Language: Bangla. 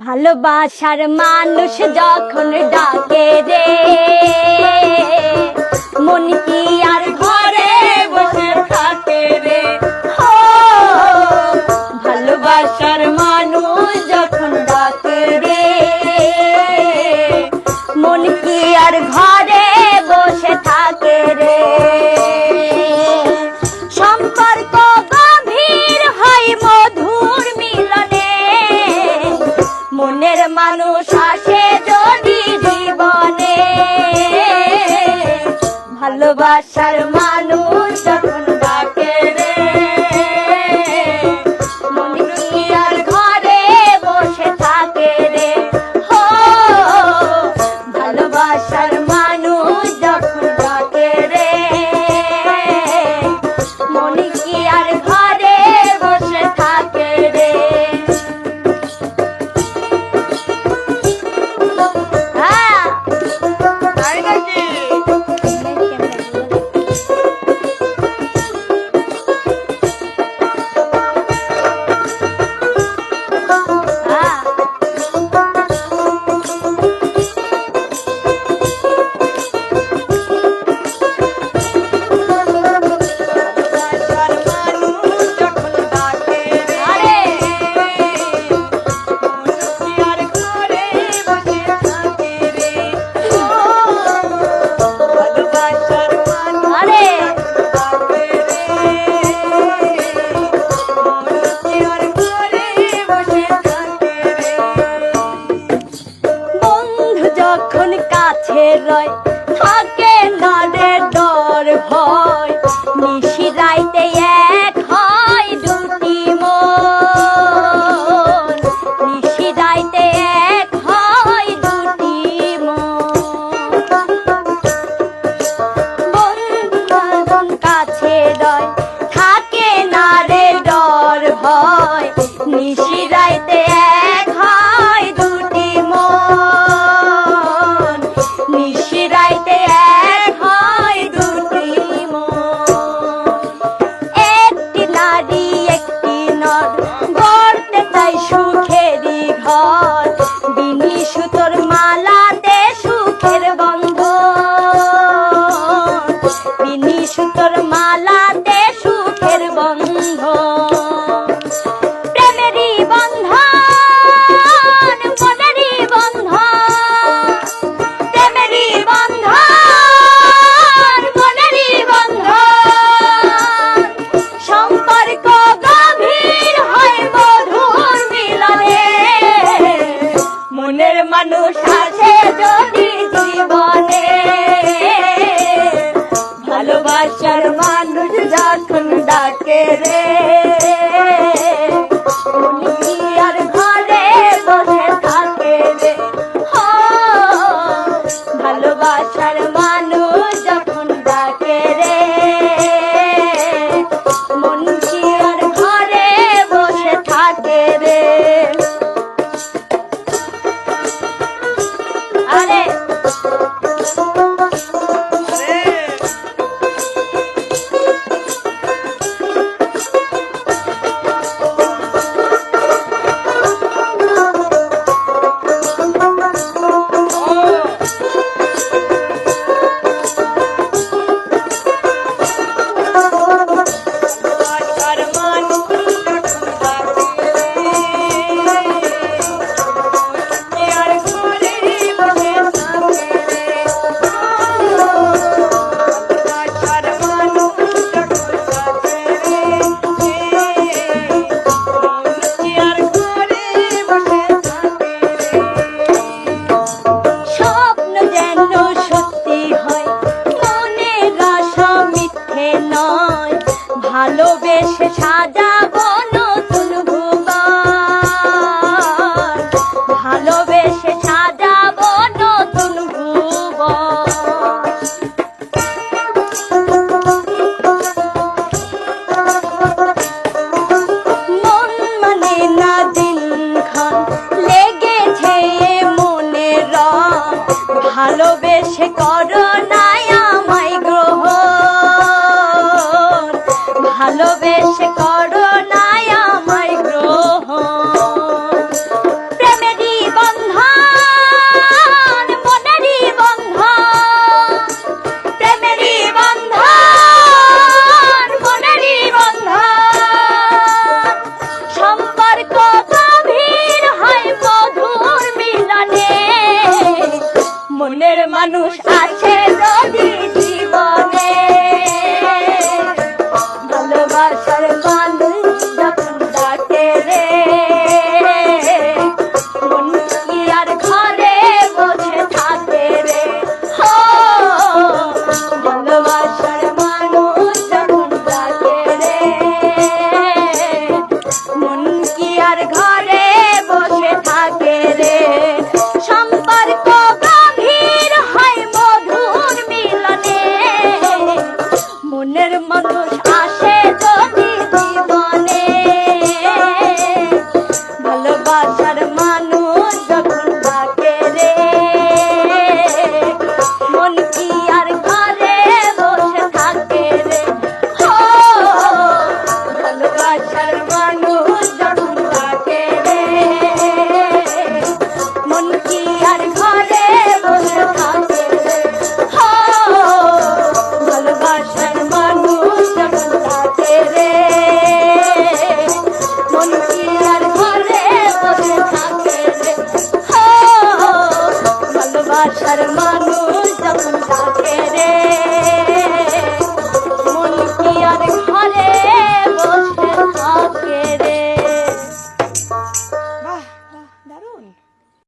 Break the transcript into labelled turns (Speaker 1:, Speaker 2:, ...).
Speaker 1: ভালোবাসার মানুষ যখন ডাকে রে মন কি আর ঘরে বসে থাকে রে? ভালোবাসার মানুষ abaixa যাইতে தேரே ভালোবেসে করো না আমায় গ্রহ প্রেমেরই বন্ধন, মনেরই বন্ধন। প্রেমেরই বন্ধন, মনেরই বন্ধন। সম্পর্ক গভীর হয় মধুর মিলনে। মনের মানুষ আছে যদি हर मानो जमुना
Speaker 2: के रे